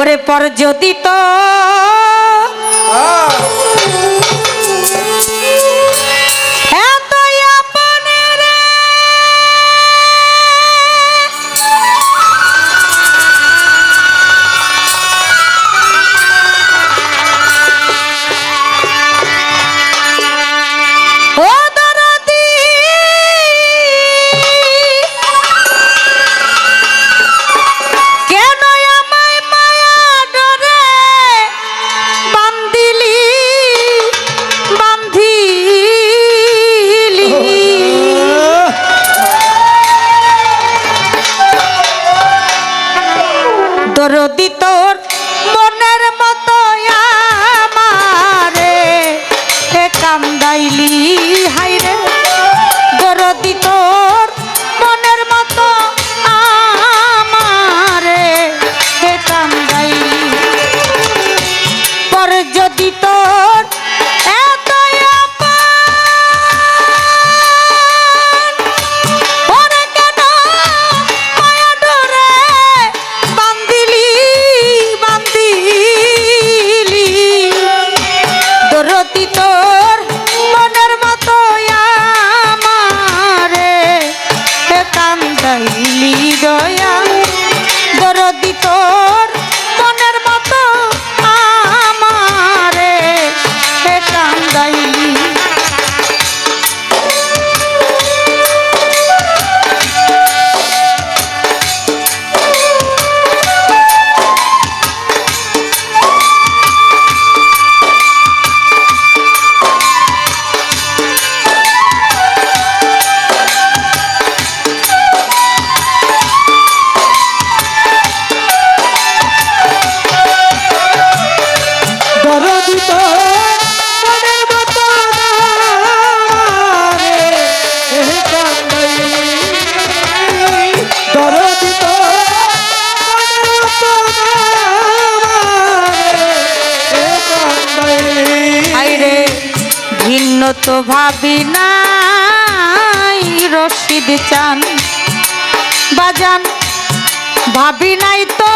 এবারে পর যদি তো দরদি তোর মনের মতো আমারে। হে কান্দাইলি হাইরে দরদি তোর মনের মতো আমারে। হে কান্দাইলি পর যদি তোর তো ভাবি নাই রশিদ চান বাজান। ভাবি নাই তো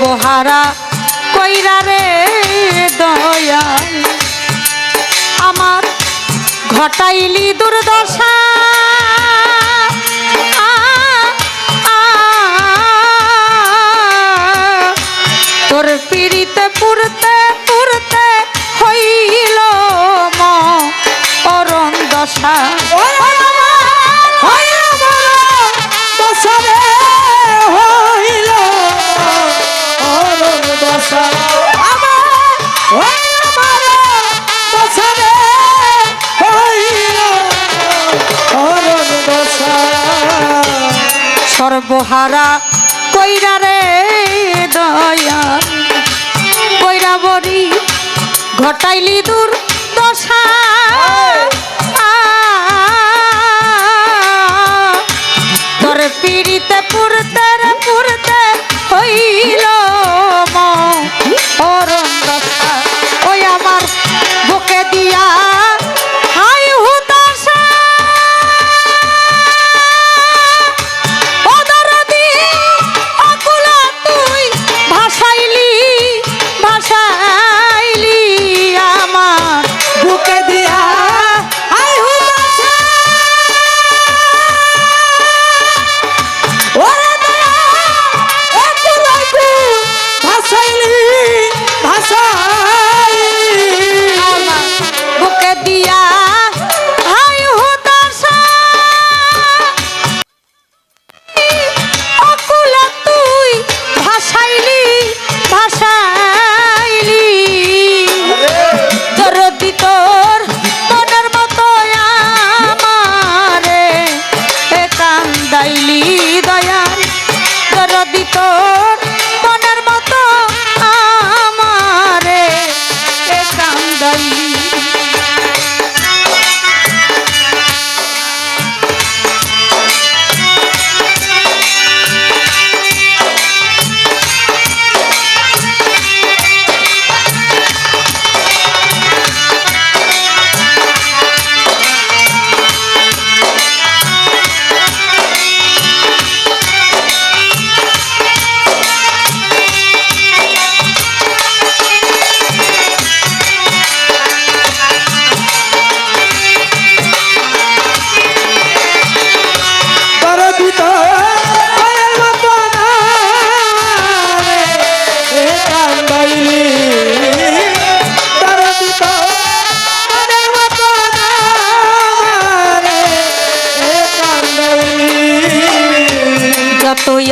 বহারা কইরা রে দয়াল। আমার ঘটাইলি দুর্দশা। তোর পীড়িতে পুরতে পুরতে হই সর্বহারা কইরা রে দয়া। কইরা বড়ি ঘটাইলি দূর দশা তোর পিড় baixar.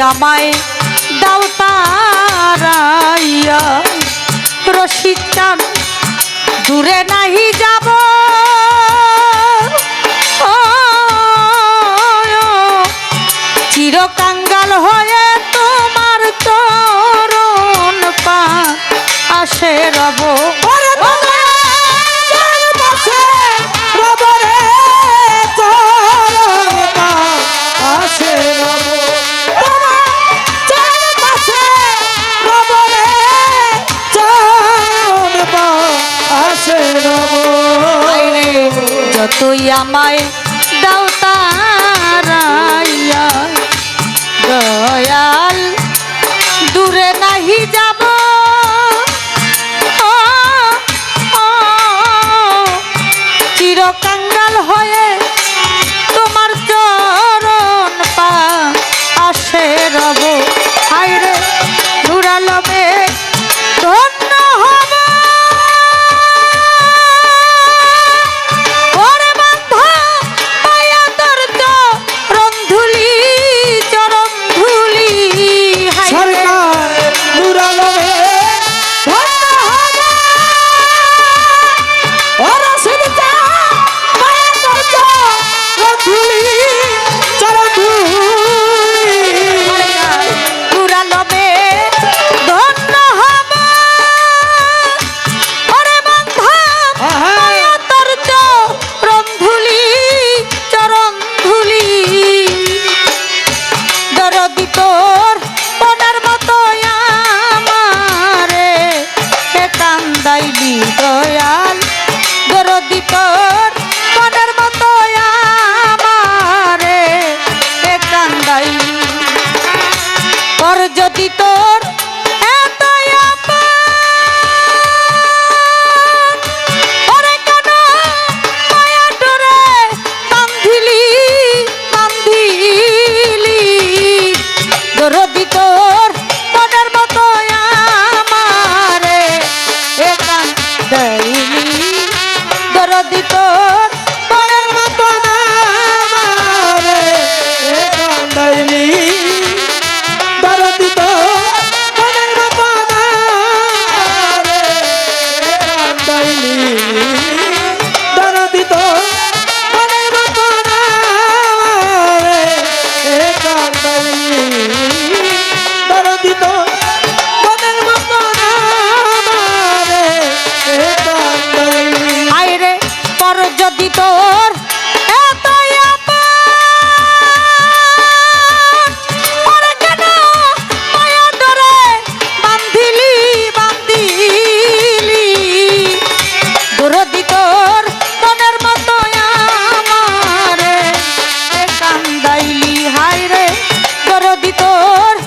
আমায় দাও তারাইয়া। রশিদ দূরে নাহি যাব। তুই আমায় দাও তারাইয়া। দয়াল দূরে যদি তোর